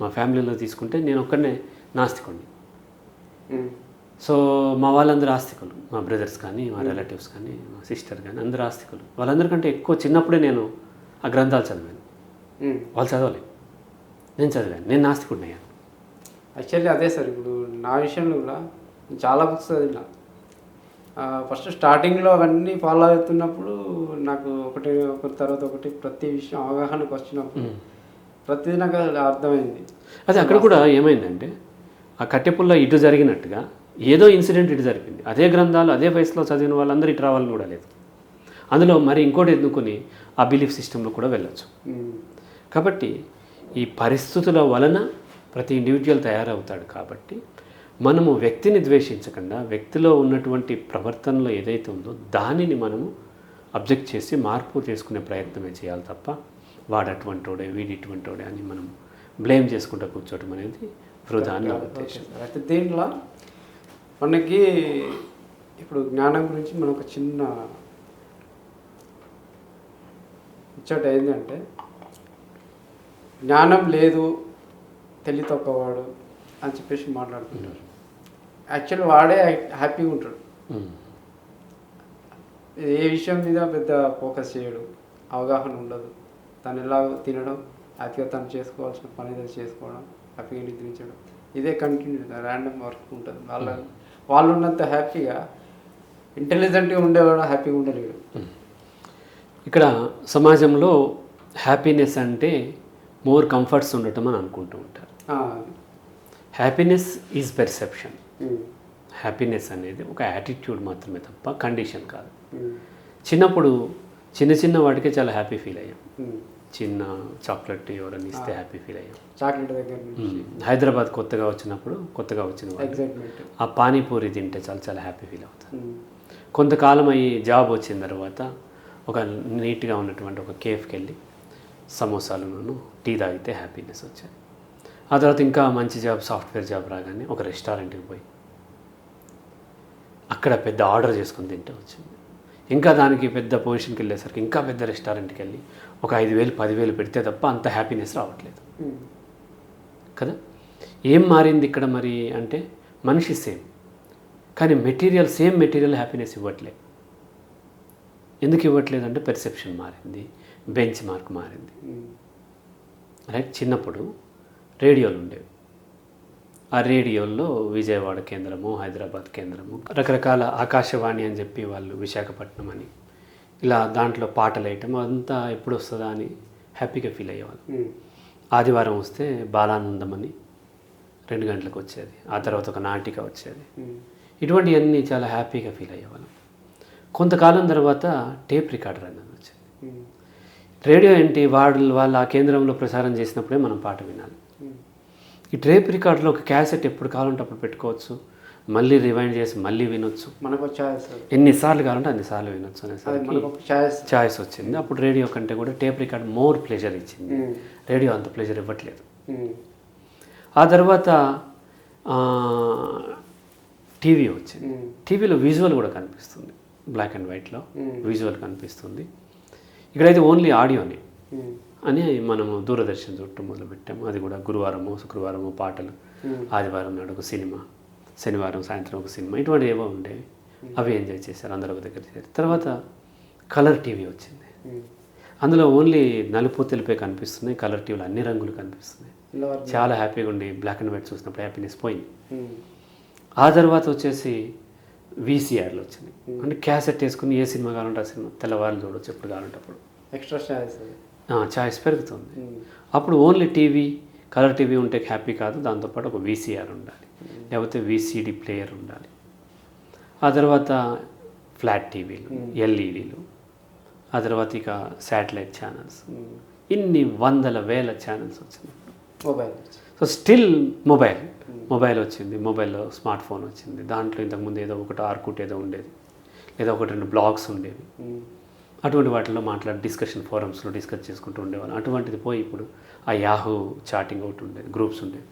మా ఫ్యామిలీలో తీసుకుంటే నేను ఒక్కడనే నాస్తికుడిని. సో మా వాళ్ళందరూ ఆస్తికులు. మా బ్రదర్స్ కానీ మా రిలేటివ్స్ కానీ మా సిస్టర్ కానీ అందరూ ఆస్తికులు. వాళ్ళందరికంటే ఎక్కువ చిన్నప్పుడే నేను ఆ గ్రంథాలు చదివాను. వాళ్ళు చదవలేదు. నేను చదివాను. నేను నాస్తికుడిని అయ్యాను. యాక్చువల్లీ అదే సార్. ఇప్పుడు నా విషయంలో కూడా చాలా బుక్స్ చదివిన. ఫస్ట్ స్టార్టింగ్లో అవన్నీ ఫాలో అవుతున్నప్పుడు నాకు ఒకటి ఒకటి తర్వాత ఒకటి ప్రతి విషయం అవగాహనకు వచ్చినప్పుడు ప్రతిదీ నాకు అర్థమైంది. అదే అక్కడ కూడా ఏమైందంటే ఆ కట్టెపుల్ల ఇటు జరిగినట్టుగా ఏదో ఇన్సిడెంట్ ఇటు జరిగింది. అదే గ్రంథాలు అదే వయసులో చదివిన వాళ్ళందరూ ఇటు రావాలని కూడా లేదు. అందులో మరి ఇంకోటి ఎన్నుకొని ఆ బిలీఫ్ సిస్టంలో కూడా వెళ్ళొచ్చు. కాబట్టి ఈ పరిస్థితుల వలన ప్రతి ఇండివిజువల్ తయారవుతాడు కాబట్టి మనము వ్యక్తిని ద్వేషించకుండా వ్యక్తిలో ఉన్నటువంటి ప్రవర్తనలో ఏదైతే ఉందో దానిని మనము అబ్జెక్ట్ చేసి మార్పు చేసుకునే ప్రయత్నమే చేయాలి తప్ప వాడు అటువంటోడే వీడి అని మనం బ్లేమ్ చేసుకుంటూ కూర్చోవడం అనేది వృధా అని నా ఉద్దేశం. అయితే దీంట్లో మనకి ఇప్పుడు జ్ఞానం గురించి మనం ఒక చిన్న ఇచ్చోట ఏంటంటే జ్ఞానం లేదు తెలివి తక్కువవాడు అని చెప్పేసి మాట్లాడుతుంటారు యాక్చువల్ వాడే హ్యాపీగా ఉంటాడు. ఏ విషయం మీద పెద్ద ఫోకస్ చేయడు అవగాహన ఉండదు. తను ఎలా తినడం హ్యాపీగా తను చేసుకోవాల్సిన పని ఏదో చేసుకోవడం హ్యాపీగా నిద్రించడం ఇదే కంటిన్యూ ర్యాండమ్ వర్క్ ఉంటుంది. వాళ్ళ వాళ్ళు ఉన్నంత హ్యాపీగా ఇంటెలిజెంట్గా ఉండేవాడు హ్యాపీగా ఉండలేడు. ఇక్కడ సమాజంలో హ్యాపీనెస్ అంటే మోర్ కంఫర్ట్స్ ఉండటం అని అనుకుంటూ ఉంటారు. హ్యాపీనెస్ ఈజ్ పెర్సెప్షన్ హ్యాపీనెస్ అనేది ఒక యాటిట్యూడ్ మాత్రమే తప్ప కండిషన్ కాదు. ఉమ్, చిన్నప్పుడు చిన్న చిన్న వాటికే చాలా హ్యాపీ ఫీల్ అయ్యాం. చిన్న చాక్లెట్ ఎవరైనా ఇస్తే హ్యాపీ ఫీల్ అయ్యాం. చాక్లెట్ దగ్గర. హైదరాబాద్ కొత్తగా వచ్చినప్పుడు కొత్తగా వచ్చిన ఆ పానీపూరి తింటే చాలా చాలా హ్యాపీ ఫీల్ అవుతారు కొంతకాలం అయ్యి జాబ్ వచ్చిన తర్వాత ఒక నీట్గా ఉన్నటువంటి ఒక కేఫ్కి వెళ్ళి సమోసాలను టీ తాగితే హ్యాపీనెస్ వచ్చేది. ఆ తర్వాత ఇంకా మంచి జాబ్ సాఫ్ట్వేర్ జాబ్ రాగానే ఒక రెస్టారెంట్కి పోయి అక్కడ పెద్ద ఆర్డర్ చేసుకొని తింటే వచ్చింది. ఇంకా దానికి పెద్ద పొజిషన్కి వెళ్ళేసరికి ఇంకా పెద్ద రెస్టారెంట్కి వెళ్ళి ఒక ఐదు వేలు పదివేలు పెడితే తప్ప అంత హ్యాపీనెస్ రావట్లేదు. కదా? ఏం మారింది ఇక్కడ మరి అంటే మనిషి సేమ్. కానీ మెటీరియల్ సేమ్ మెటీరియల్ హ్యాపీనెస్ ఇవ్వట్లే. ఎందుకు ఇవ్వట్లేదు అంటే పెర్సెప్షన్ మారింది బెంచ్ మార్క్ మారింది. రైట్? చిన్నప్పుడు రేడియోలు ఉండేవి. ఆ రేడియోల్లో విజయవాడ కేంద్రము హైదరాబాద్ కేంద్రము రకరకాల ఆకాశవాణి అని చెప్పి వాళ్ళు విశాఖపట్నం అని ఇలా దాంట్లో పాటలు వేయటం అదంతా ఎప్పుడు వస్తుందా అని హ్యాపీగా ఫీల్ అయ్యేవాళ్ళు. ఆదివారం వస్తే బాలానందం అని రెండు గంటలకు వచ్చేది. ఆ తర్వాత ఒక నాటిక వచ్చేది. ఇటువంటివన్నీ చాలా హ్యాపీగా ఫీల్ అయ్యేవాళ్ళం. కొంతకాలం తర్వాత టేప్ రికార్డర్ అనేది వచ్చింది. రేడియో ఏంటి వాళ్ళు వాళ్ళు ఆ కేంద్రంలో ప్రసారం చేసినప్పుడే మనం పాట వినాలి. ఈ టేప్ రికార్డులో ఒక క్యాసెట్ ఎప్పుడు కావాలంటే అప్పుడు పెట్టుకోవచ్చు. మళ్ళీ రివైండ్ చేసి మళ్ళీ వినొచ్చు. మనకు ఛాయిస్ ఎన్నిసార్లు కావాలంటే అన్నిసార్లు వినొచ్చు అనేసరికి ఛాయిస్ చాయిస్ వచ్చింది. అప్పుడు రేడియో కంటే కూడా టేప్ రికార్డ్ మోర్ ప్లెజర్ ఇచ్చింది. రేడియో అంత ప్లెజర్ ఇవ్వట్లేదు. ఆ తర్వాత టీవీ వచ్చింది. టీవీలో విజువల్ కూడా కనిపిస్తుంది. బ్లాక్ అండ్ వైట్లో విజువల్ కనిపిస్తుంది. ఇక్కడైతే ఓన్లీ ఆడియోనే. అని మనము దూరదర్శన్ చుట్టూ మొదలుపెట్టాము అది కూడా గురువారము శుక్రవారము పాటలు. ఆదివారం నాడు ఒక సినిమా శనివారం సాయంత్రం ఒక సినిమా ఇటువంటి ఏవో ఉండేవి అవి ఎంజాయ్ చేశారు అందరూ ఒక దగ్గర చేశారు. తర్వాత కలర్ టీవీ వచ్చింది. అందులో ఓన్లీ నలుపు తెలిపే కనిపిస్తున్నాయి కలర్ టీవీలో అన్ని రంగులు కనిపిస్తున్నాయి. చాలా హ్యాపీగా ఉండి బ్లాక్ అండ్ వైట్ చూసినప్పుడు హ్యాపీనెస్ పోయింది. ఆ తర్వాత వచ్చేసి వీసీఆర్లు వచ్చింది. అంటే క్యాసెట్ వేసుకుని ఏ సినిమా కావాలంటే ఆ సినిమా తెల్లవారులు చూడొచ్చు ఎప్పుడు కావాలంటే అప్పుడు. ఎక్స్ట్రా ఛాయిస్ పెరుగుతుంది. అప్పుడు ఓన్లీ టీవీ కలర్ టీవీ ఉంటే హ్యాపీ కాదు దాంతోపాటు ఒక వీసీఆర్ ఉండాలి. లేకపోతే వీసీడీ ప్లేయర్ ఉండాలి. ఆ తర్వాత ఫ్లాట్ టీవీలు ఎల్ఈడీలు ఆ తర్వాత ఇక శాటిలైట్ ఛానల్స్. ఇన్ని వందల వేల ఛానల్స్ వచ్చినాయి. Mobile so still mobile. Mobile వచ్చింది మొబైల్లో స్మార్ట్ ఫోన్ వచ్చింది. దాంట్లో ఇంతకుముందు ఏదో ఒకటి ఆర్కుట్ ఏదో ఉండేది లేదా ఒకటి రెండు బ్లాగ్స్ ఉండేవి. అటువంటి వాటిలో మాట్లాడి డిస్కషన్ ఫోరమ్స్లో డిస్కస్ చేసుకుంటూ ఉండేవాళ్ళం. అటువంటిది పోయి ఇప్పుడు ఆ యాహూ చాటింగ్ ఒకటి ఉండేది గ్రూప్స్ ఉండేవి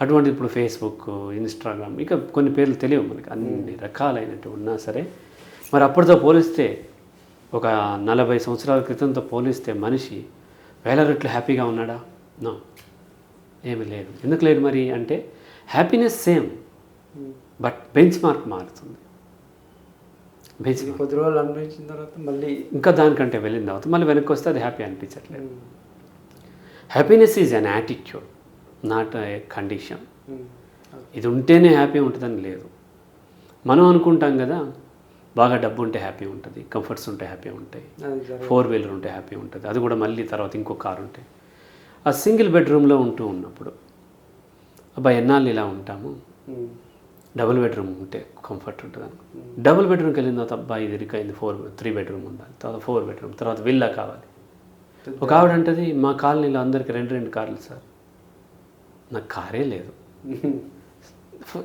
అటువంటిది ఇప్పుడు ఫేస్బుక్ ఇన్స్టాగ్రామ్ ఇక కొన్ని పేర్లు తెలియవు మనకి. అన్ని రకాలైనట్టు ఉన్నా సరే మరి అప్పటితో పోలిస్తే ఒక నలభై సంవత్సరాల క్రితంతో పోలిస్తే మనిషి వేల రెట్లు హ్యాపీగా ఉన్నాడా? నో. ఏమి లేదు. ఎందుకు లేదు మరి అంటే happiness same. But benchmark మారుతుంది. ఇది కొద్ది రోజులు అనుభవించిన తర్వాత మళ్ళీ ఇంకా దానికంటే వెళ్ళిన తర్వాత మళ్ళీ వెనక్కి వస్తే అది హ్యాపీ అనిపించట్లేదు. Happiness is an attitude not a condition ఇది ఉంటేనే హ్యాపీ ఉంటుందని లేదు. మనం అనుకుంటాం కదా బాగా డబ్బు ఉంటే హ్యాపీ ఉంటుంది కంఫర్ట్స్ ఉంటే హ్యాపీ ఉంటాయి. ఫోర్ వీలర్ ఉంటే హ్యాపీ ఉంటుంది అది కూడా మళ్ళీ తర్వాత ఇంకో కారు ఉంటే. ఆ సింగిల్ బెడ్రూమ్లో ఉంటూ ఉన్నప్పుడు అబ్బా ఎన్నాళ్ళు ఇలా ఉంటాము? ఉమ్, డబుల్ బెడ్రూమ్ ఉంటే కంఫర్ట్ ఉంటుంది డబుల్ బెడ్రూమ్కి వెళ్ళిన తర్వాత అబ్బా ఇది ఫోర్ త్రీ బెడ్రూమ్ ఉండాలి. తర్వాత ఫోర్ బెడ్రూమ్ తర్వాత విల్లా కావాలి. ఒక ఆవిడ అంటది మా కాలనీలో అందరికి రెండు రెండు కార్లు సార్. నాకు కారే లేదు.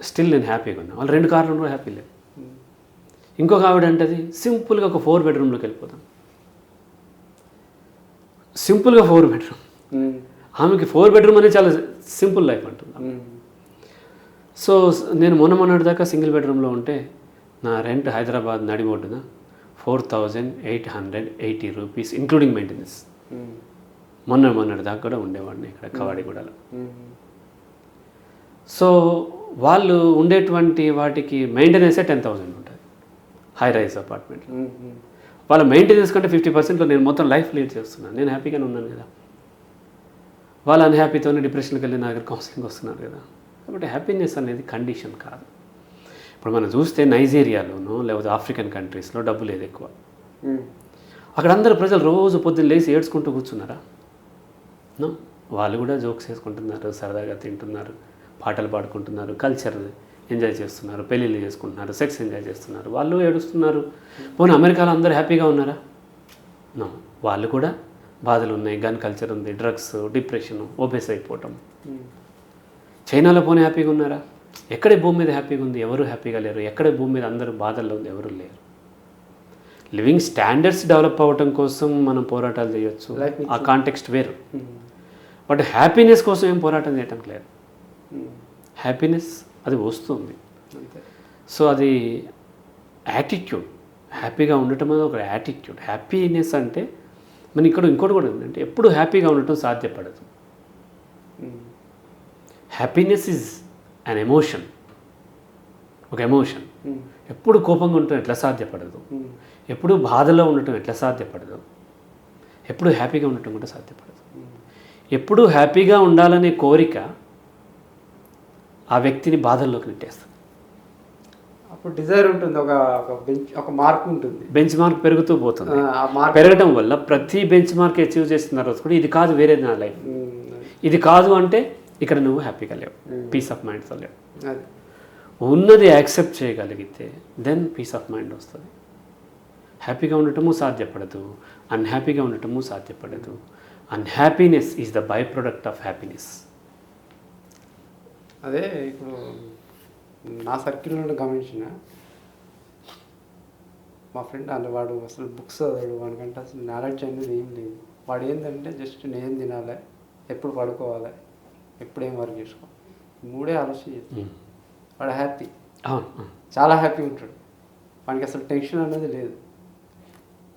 స్టిల్ నేను హ్యాపీగా ఉన్నా. వాళ్ళు రెండు కార్లు కూడా హ్యాపీ లేదు. ఇంకొక ఆవిడ అంటది సింపుల్గా ఒక ఫోర్ బెడ్రూమ్లోకి వెళ్ళిపోతాం సింపుల్గా ఫోర్ బెడ్రూమ్ ఆమెకి ఫోర్ బెడ్రూమ్ అనేది చాలా సింపుల్ లైఫ్ అంటుంది. సో నేను మొన్న మొన్నటి దాకా సింగిల్ బెడ్రూమ్లో ఉంటే నా రెంట్ హైదరాబాద్ నడిబొడ్డున four thousand eight hundred eighty rupees including maintenance. మొన్న మొన్నటి దాకా కూడా ఉండేవాడిని ఇక్కడ కవాడిగూడలో సో వాళ్ళు ఉండేటువంటి వాటికి మెయింటెనెన్సే టెన్ థౌజండ్ ఉంటుంది. High rise apartment. వాళ్ళ మెయింటెనెన్స్ కంటే ఫిఫ్టీ పర్సెంట్లో నేను మొత్తం లైఫ్ లీడ్ చేస్తున్నాను. నేను హ్యాపీగానే ఉన్నాను కదా. వాళ్ళ అన్హ్యాపీతోనే డిప్రెషన్కి వెళ్ళి నా దగ్గర కౌన్సిలింగ్ వస్తున్నారు కదా. కాబట్టి హ్యాపీనెస్ అనేది కండిషన్ కాదు. ఇప్పుడు మనం చూస్తే నైజీరియాలోనో లేకపోతే ఆఫ్రికన్ కంట్రీస్లో డబ్బు లేదు ఎక్కువ. ఉమ్, అక్కడ అందరు ప్రజలు రోజు పొద్దున్న లేచి ఏడ్చుకుంటూ కూర్చున్నారా? వాళ్ళు కూడా జోక్స్ వేసుకుంటున్నారు సరదాగా తింటున్నారు పాటలు పాడుకుంటున్నారు కల్చర్ ఎంజాయ్ చేస్తున్నారు పెళ్ళిళ్ళు చేసుకుంటున్నారు సెక్స్ ఎంజాయ్ చేస్తున్నారు. వాళ్ళు ఏడుస్తున్నారు. పోనీ అమెరికాలో అందరూ హ్యాపీగా ఉన్నారా? వాళ్ళు కూడా బాధలు ఉన్నాయి గన్ కల్చర్ ఉంది డ్రగ్స్ డిప్రెషన్ ఓబెస్ అయిపోవటం. ఉమ్, చైనాలో పోనీ హ్యాపీగా ఉన్నారా? ఎక్కడ భూమి మీద హ్యాపీగా ఉంది? ఎవరు హ్యాపీగా లేరు? ఎక్కడ భూమి మీద అందరూ బాధల్లో ఉంది? ఎవరు లేరు? లివింగ్ స్టాండర్డ్స్ డెవలప్ అవ్వటం కోసం మనం పోరాటాలు చేయొచ్చు. ఆ కాంటెక్స్ట్ వేరు. ఉమ్, బట్ హ్యాపీనెస్ కోసం ఏం పోరాటం చేయటం లేదు. ఉమ్, హ్యాపీనెస్ అది వస్తుంది. సో అది యాటిట్యూడ్. హ్యాపీగా ఉండటం అనేది ఒక యాటిట్యూడ్. హ్యాపీనెస్ అంటే మన ఇక్కడ ఇంకోటి కూడా ఉందంటే ఎప్పుడు హ్యాపీగా ఉండటం సాధ్యపడదు. Um, happiness is an emotion ఒక ఎమోషన్ ఉమ్, ఎప్పుడు కోపంగా ఉండటం ఎట్లా సాధ్యపడదు. ఉమ్, ఎప్పుడు బాధలో ఉండటం ఎట్లా సాధ్యపడదు. ఎప్పుడు హ్యాపీగా ఉండటం కూడా సాధ్యపడదు. ఉమ్, ఎప్పుడు హ్యాపీగా ఉండాలనే కోరిక ఆ వ్యక్తిని బాధల్లోకి నెట్టేస్తుంది. అప్పుడు డిజైర్ ఉంటుంది ఒక బెంచ్ ఒక మార్క్ ఉంటుంది. బెంచ్ మార్క్ పెరుగుతూ పోతుంది. పెరగడం వల్ల ప్రతి బెంచ్ మార్క్ అచీవ్ చేస్తున్న రోజు కూడా ఇది కాదు వేరే నా లైఫ్ ఇది కాదు అంటే ఇక్కడ నువ్వు హ్యాపీగా లేవు. పీస్ ఆఫ్ మైండ్తో లేవు. అది. ఉన్నది యాక్సెప్ట్ చేయగలిగితే దెన్ పీస్ ఆఫ్ మైండ్ వస్తుంది. హ్యాపీగా ఉండటము సాధ్యపడదు. అన్హ్యాపీగా ఉండటము సాధ్యపడదు. Unhappiness is the by product of happiness అదే ఇప్పుడు నా సర్కిల్లో గమనించిన మా ఫ్రెండ్ అన్న వాడు అసలు బుక్స్ చదవడు వాడికంటే అసలు నాలెడ్జ్ అనేది ఏం లేదు. వాడు ఏంటంటే జస్ట్ నేను తినాలి ఎప్పుడు పడుకోవాలి ఎప్పుడు వర్క్ చేసుకోవాలి మూడే ఆలోచన చేస్తాడు వాడు హ్యాపీ. చాలా హ్యాపీ ఉంటాడు. వానికి అసలు టెన్షన్ అనేది లేదు.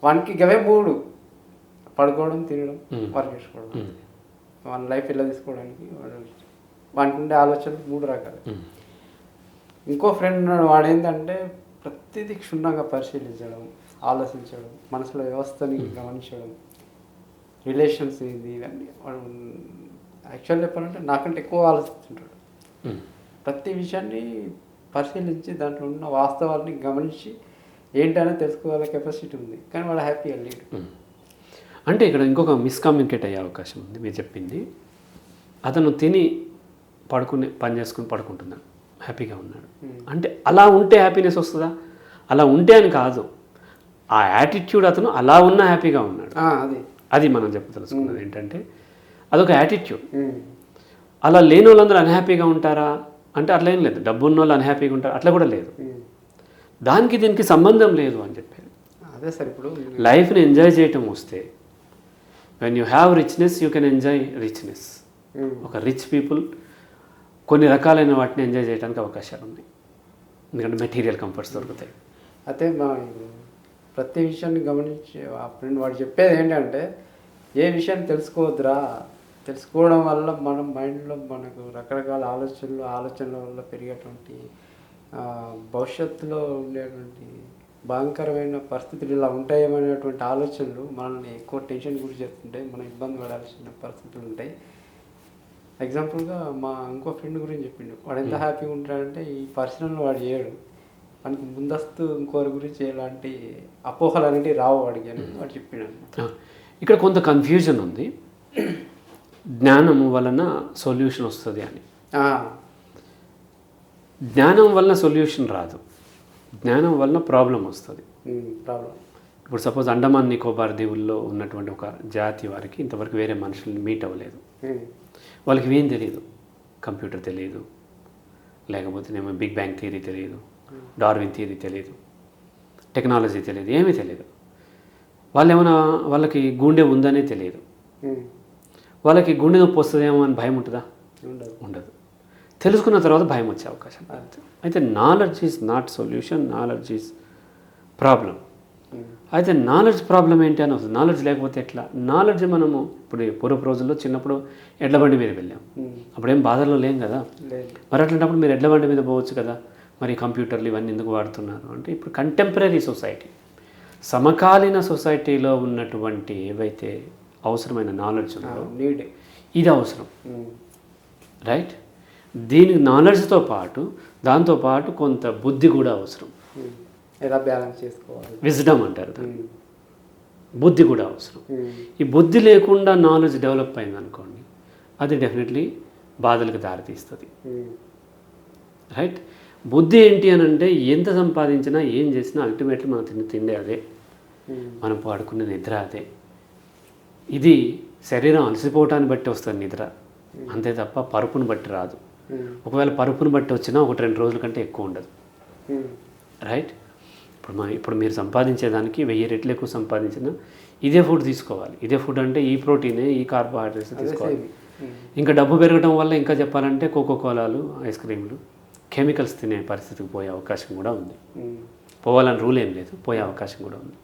వానికి గవే మూడు. పడుకోవడం తినడం. వర్క్ చేసుకోవడం. మన లైఫ్ ఎలా తీసుకోవడానికి వాడు వానికి ఉండే ఆలోచనలు మూడు రకాలు. ఇంకో ఫ్రెండ్ ఉన్నాడు వాడు ఏంటంటే ప్రతిదీ క్షుణ్ణంగా పరిశీలించడం ఆలోచించడం మనసులో వ్యవస్థని గమనించడం రిలేషన్స్ ఇది ఇవన్నీ వాడు యాక్చువల్ చెప్పాలంటే నాకంటే ఎక్కువ ఆలోచిస్తుంటాడు. ప్రతి విషయాన్ని పరిశీలించి దాంట్లో ఉన్న వాస్తవాల్ని గమనించి ఏంటనే తెలుసుకోగల కెపాసిటీ ఉంది. కానీ వాడు హ్యాపీగా లేడు. అంటే ఇక్కడ ఇంకొక మిస్కమ్యూనికేట్ అయ్యే అవకాశం ఉంది. మీరు చెప్పింది. అతను తిని పడుకుని పని చేసుకుని పడుకుంటున్నాడు. హ్యాపీగా ఉన్నాడు. అంటే అలా ఉంటే హ్యాపీనెస్ వస్తుందా? అలా ఉంటే అని కాదు. ఆ యాటిట్యూడ్ అతను అలా ఉన్నా హ్యాపీగా ఉన్నాడు. అది. అది మనం చెప్పదలుచుకున్నది ఏంటంటే అదొక యాటిట్యూడ్. అలా లేని వాళ్ళందరూ అన్హ్యాపీగా ఉంటారా? అంటే అట్లా ఏం లేదు. డబ్బు ఉన్న వాళ్ళు అన్హ్యాపీగా ఉంటారు? అట్లా కూడా లేదు. దానికి దీనికి సంబంధం లేదు అని చెప్పేది. అదే సార్ ఇప్పుడు లైఫ్ని ఎంజాయ్ చేయటం వస్తే when you have richness you can enjoy richness. ఒక రిచ్ పీపుల్ కొన్ని రకాలైన వాటిని ఎంజాయ్ చేయడానికి అవకాశాలు ఉన్నాయి. ఎందుకంటే మెటీరియల్ కంఫర్ట్స్ దొరుకుతాయి. అయితే మా ప్రతి విషయాన్ని గమనించి ఆ ఫ్రెండ్ వాడు చెప్పేది ఏంటంటే ఏ విషయాన్ని తెలుసుకోవద్దురా? తెలుసుకోవడం వల్ల మన మైండ్లో మనకు రకరకాల ఆలోచనలు ఆలోచనల వల్ల పెరిగేటువంటి భవిష్యత్తులో ఉండేటువంటి భయంకరమైన పరిస్థితులు ఇలా ఉంటాయేమనేటువంటి ఆలోచనలు మనల్ని ఎక్కువ టెన్షన్ గురి చేస్తుంటాయి మనం ఇబ్బంది పడాల్సిన పరిస్థితులు ఉంటాయి. ఎగ్జాంపుల్గా మా ఇంకో ఫ్రెండ్ గురించి చెప్పిండు. వాడు ఎంత హ్యాపీగా ఉంటాడంటే ఈ పర్సనల్ వాడు చేయడు. మనకి ముందస్తు ఇంకోరి గురించి ఎలాంటి అపోహలు అనేటివి రావు వాడికి అని వాడు చెప్పిండు ఇక్కడ కొంత కన్ఫ్యూజన్ ఉంది. జ్ఞానము వలన సొల్యూషన్ వస్తుంది అని. జ్ఞానం వలన సొల్యూషన్ రాదు. జ్ఞానం వలన ప్రాబ్లం వస్తుంది. ప్రాబ్లం. ఇప్పుడు సపోజ్ అండమాన్ నికోబార్ దీవుల్లో ఉన్నటువంటి ఒక జాతి వారికి ఇంతవరకు వేరే మనుషుల్ని మీట్ అవ్వలేదు. వాళ్ళకి ఏం తెలియదు కంప్యూటర్ తెలియదు లేకపోతే ఏమో బిగ్ బ్యాంగ్ థియరీ తెలియదు డార్విన్ థియరీ తెలియదు టెక్నాలజీ తెలియదు ఏమీ తెలియదు వాళ్ళు ఏమైనా వాళ్ళకి గుండె ఉందనే తెలియదు వాళ్ళకి గుండె నొప్పి వస్తుందేమో అని భయం ఉంటుందా? ఉండదు. ఉండదు. తెలుసుకున్న తర్వాత భయం వచ్చే అవకాశం. అయితే knowledge is not solution knowledge is problem అయితే నాలెడ్జ్ ప్రాబ్లం ఏంటి అని వస్తుంది. నాలెడ్జ్ లేకపోతే ఎట్లా? నాలెడ్జ్ మనము ఇప్పుడు పూర్వపు రోజుల్లో చిన్నప్పుడు ఎడ్ల బండి మీద వెళ్ళాం. అప్పుడేం బాధల్లో లేం కదా? మరి అట్లాంటప్పుడు మీరు ఎడ్ల బండి మీద పోవచ్చు కదా? మరి కంప్యూటర్లు ఇవన్నీ ఎందుకు వాడుతున్నారు? అంటే ఇప్పుడు కంటెంపరీ సొసైటీ సమకాలీన సొసైటీలో ఉన్నటువంటి ఏవైతే అవసరమైన నాలెడ్జ్ నీడ్ ఇది అవసరం. రైట్ దీని నాలెడ్జ్తో పాటు దాంతో పాటు కొంత బుద్ధి కూడా అవసరం. ఎలా బ్యాలెన్స్ చేసుకోవాలి? విజ్డమ్ అంటారు దాన్ని. ఉమ్, బుద్ధి కూడా అవసరం. ఈ బుద్ధి లేకుండా నాలెడ్జ్ డెవలప్ అయింది అనుకోండి అది డెఫినెట్లీ బాధలకు దారితీస్తుంది. రైట్ బుద్ధి ఏంటి అని అంటే ఎంత సంపాదించినా ఏం చేసినా అల్టిమేట్లీ మనం తిని తిండే అదే. మనం పాడుకునే నిద్ర అదే. ఇది శరీరం అలసిపోవటాన్ని బట్టి వస్తుంది నిద్ర. అంతే తప్ప పరుపును బట్టి రాదు. ఒకవేళ పరుపును బట్టి వచ్చినా ఒకటి రెండు రోజుల కంటే ఎక్కువ ఉండదు. రైట్? ఇప్పుడు మా ఇప్పుడు మీరు సంపాదించేదానికి వెయ్యి రెట్లు ఎక్కువ సంపాదించినా ఇదే ఫుడ్ తీసుకోవాలి. ఇదే ఫుడ్ అంటే ఈ ప్రోటీనే ఈ కార్బోహైడ్రేట్స్ తీసుకోవాలి. ఇంకా డబ్బు పెరగడం వల్ల ఇంకా చెప్పాలంటే కోకో కోలాలు ఐస్ క్రీమ్లు కెమికల్స్ తినే పరిస్థితికి పోయే అవకాశం కూడా ఉంది. పోవాలని రూల్ ఏం లేదు. పోయే అవకాశం కూడా ఉంది.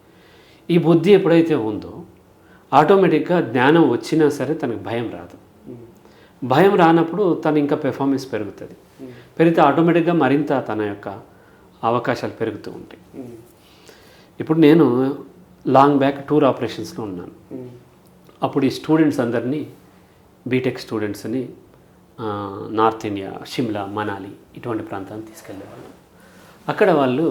ఈ బుద్ధి ఎప్పుడైతే ఉందో ఆటోమేటిక్గా జ్ఞానం వచ్చినా సరే తనకు భయం రాదు. భయం రానప్పుడు తను ఇంకా పెర్ఫార్మెన్స్ పెరుగుతుంది. పెరిగితే ఆటోమేటిక్గా మరింత తన యొక్క అవకాశాలు పెరుగుతూ ఉంటాయి. ఇప్పుడు నేను లాంగ్ బ్యాక్ టూర్ ఆపరేషన్స్లో ఉన్నాను. అప్పుడు ఈ స్టూడెంట్స్ అందరినీ బీటెక్ స్టూడెంట్స్ని నార్త్ ఇండియా షిమ్లా మనాలి ఇటువంటి ప్రాంతాన్ని తీసుకెళ్ళేవాళ్ళు. అక్కడ వాళ్ళు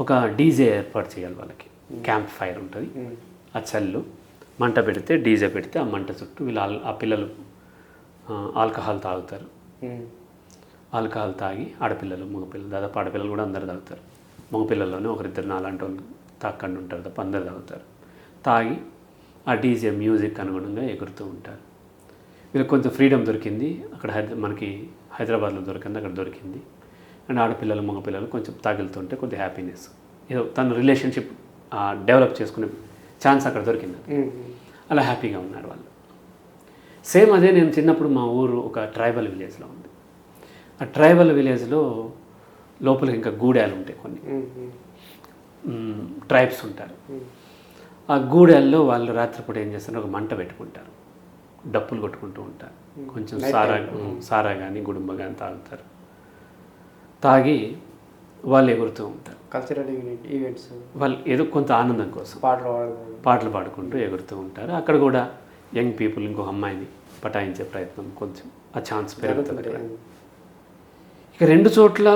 ఒక డీజే ఏర్పాటు చేయాలి వాళ్ళకి. క్యాంప్ ఫైర్ ఉంటుంది. ఆ చల్లు మంట పెడితే డీజే పెడితే ఆ మంట చుట్టూ వీళ్ళు ఆ పిల్లలు ఆల్కహాల్ తాగుతారు. ఆల్కహాల్ తాగి ఆడపిల్లలు మగపిల్లలు దాదాపు ఆడపిల్లలు కూడా అందరు తాగుతారు. మగపిల్లల్లోనే ఒకరిద్దరు నాలాంటి వాళ్ళు తాకండి ఉంటారు తప్ప అందరు తాగుతారు. తాగి ఆ డీజే మ్యూజిక్ అనుగుణంగా ఎగురుతూ ఉంటారు. వీళ్ళకి కొంచెం ఫ్రీడమ్ దొరికింది. అక్కడ హైదరా మనకి హైదరాబాద్లో దొరికింది అక్కడ దొరికింది. అండ్ ఆడపిల్లలు మగపిల్లలు కొంచెం తాగిలుతుంటే కొద్దిగా హ్యాపీనెస్. ఏదో తన రిలేషన్షిప్ డెవలప్ చేసుకునే ఛాన్స్ అక్కడ దొరికింది. అలా హ్యాపీగా ఉన్నారు వాళ్ళు. సేమ్ అదే నేను చిన్నప్పుడు మా ఊరు ఒక ట్రైబల్ విలేజ్లో ఉంది. ఆ ట్రైబల్ విలేజ్లో లోపలికి ఇంకా గూడాలు ఉంటాయి కొన్ని. ట్రైబ్స్ ఉంటారు. ఆ గూడాల్లో వాళ్ళు రాత్రిపూట ఏం చేస్తారు? ఒక మంట పెట్టుకుంటారు. డప్పులు కొట్టుకుంటూ ఉంటారు. కొంచెం సారా సారా కానీ గుడుంబ కానీ తాగుతారు. తాగి వాళ్ళు ఎగురుతూ ఉంటారు. కల్చరల్ ఈవెంట్ ఈవెంట్స్ వాళ్ళు ఏదో కొంత ఆనందం కోసం పాటలు పాటలు పాడుకుంటూ ఎగురుతూ ఉంటారు. అక్కడ కూడా యంగ్ పీపుల్ ఇంకో అమ్మాయిని పటాయించే ప్రయత్నం కొంచెం ఆ ఛాన్స్ పెరుగుతుంది. ఇక రెండు చోట్ల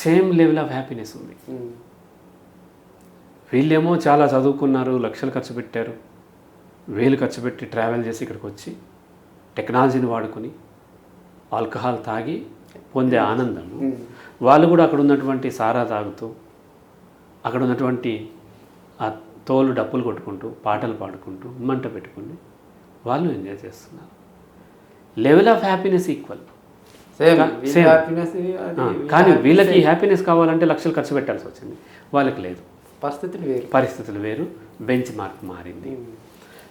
సేమ్ లెవెల్ ఆఫ్ హ్యాపీనెస్ ఉంది. వీళ్ళేమో చాలా చదువుకున్నారు లక్షలు ఖర్చు పెట్టారు వేలు ఖర్చు పెట్టి ట్రావెల్ చేసి ఇక్కడికి వచ్చి టెక్నాలజీని వాడుకొని ఆల్కహాల్ తాగి పొందే ఆనందం ఉమ్, వాళ్ళు కూడా అక్కడ ఉన్నటువంటి సారా తాగుతూ అక్కడ ఉన్నటువంటి ఆ తోలు డప్పులు కొట్టుకుంటూ పాటలు పాడుకుంటూ మంట పెట్టుకుని వాళ్ళు ఎంజాయ్ చేస్తున్నారు. లెవెల్ ఆఫ్ హ్యాపీనెస్ ఈక్వల్ కానీ వీళ్ళకి. హ్యాపీనెస్ కావాలంటే లక్షలు ఖర్చు పెట్టాల్సి వచ్చింది. వాళ్ళకి లేదు. పరిస్థితులు వేరు. పరిస్థితులు వేరు. బెంచ్ మార్క్ మారింది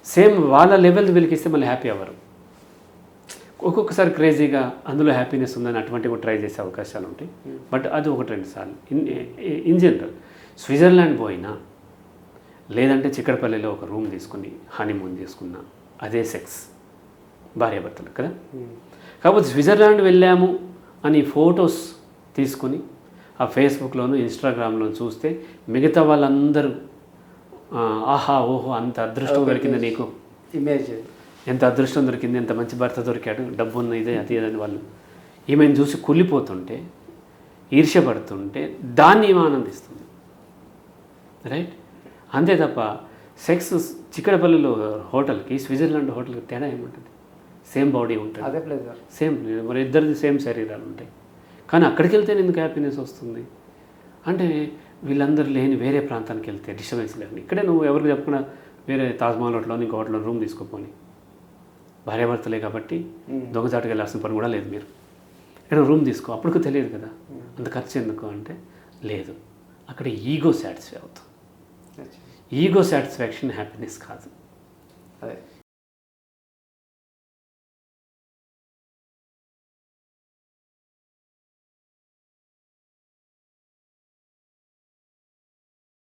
సేమ్ వాళ్ళ లెవెల్ వీళ్ళకి ఇస్తే మళ్ళీ హ్యాపీ అవ్వరు ఒక్కొక్కసారి క్రేజీగా అందులో హ్యాపీనెస్ ఉందని అటువంటివి కూడా ట్రై చేసే అవకాశాలు ఉంటాయి. బట్ అది ఒకటి రెండు సార్లు. ఇన్ ఇన్ జనరల్ స్విట్జర్లాండ్ పోయినా లేదంటే చిక్కడపల్లిలో ఒక రూమ్ తీసుకుని హనీమూన్ తీసుకున్నా అదే సెక్స్ భార్యాభర్తలు కదా? ఉమ్. కాకపోతే స్విట్జర్లాండ్ వెళ్ళాము అని ఫొటోస్ తీసుకుని ఆ ఫేస్బుక్లోను ఇన్స్టాగ్రామ్లో చూస్తే మిగతా వాళ్ళందరూ ఆహా ఓహో అంత అదృష్టం దొరికింది నీకు. ఇమేజ్ ఎంత అదృష్టం దొరికింది ఎంత మంచి భర్త దొరికాడు డబ్బు ఉన్న ఇదే అది అని వాళ్ళు ఈమెను చూసి కుళ్ళిపోతుంటే ఈర్ష్యపడుతుంటే దాన్ని ఈమె ఆనందిస్తుంది. రైట్ అంతే తప్ప సెక్స్ చిక్కడపల్లిలో హోటల్కి స్విట్జర్లాండ్ హోటల్కి తేడా ఏముంటుంది? సేమ్ బాడీ ఉంటుంది. అదే సేమ్ మరి ఇద్దరిది సేమ్ శరీరాలు ఉంటాయి. కానీ అక్కడికి వెళ్తే ఎందుకు హ్యాపీనెస్ వస్తుంది? అంటే వీళ్ళందరూ లేని వేరే ప్రాంతానికి వెళ్తే డిస్టర్బెన్స్ లేదు ఇక్కడే నువ్వు ఎవరికి చెప్పకుండా వేరే తాజ్మహల్ హోటల్లో ఇంకో హోటల్లో రూమ్ తీసుకోపోని భార్యాభర్తలే కాబట్టి దొంగచాటుకు వెళ్ళాల్సిన పని కూడా లేదు మీరు. ఇక్కడ రూమ్ తీసుకో అప్పటికి తెలియదు కదా. అంత ఖర్చు ఎందుకు అంటే లేదు. అక్కడ ఈగో సాటిస్ఫై అవుతుంది ఈగో సాటిస్ఫాక్షన్ హ్యాపీనెస్ కాదు. అదే.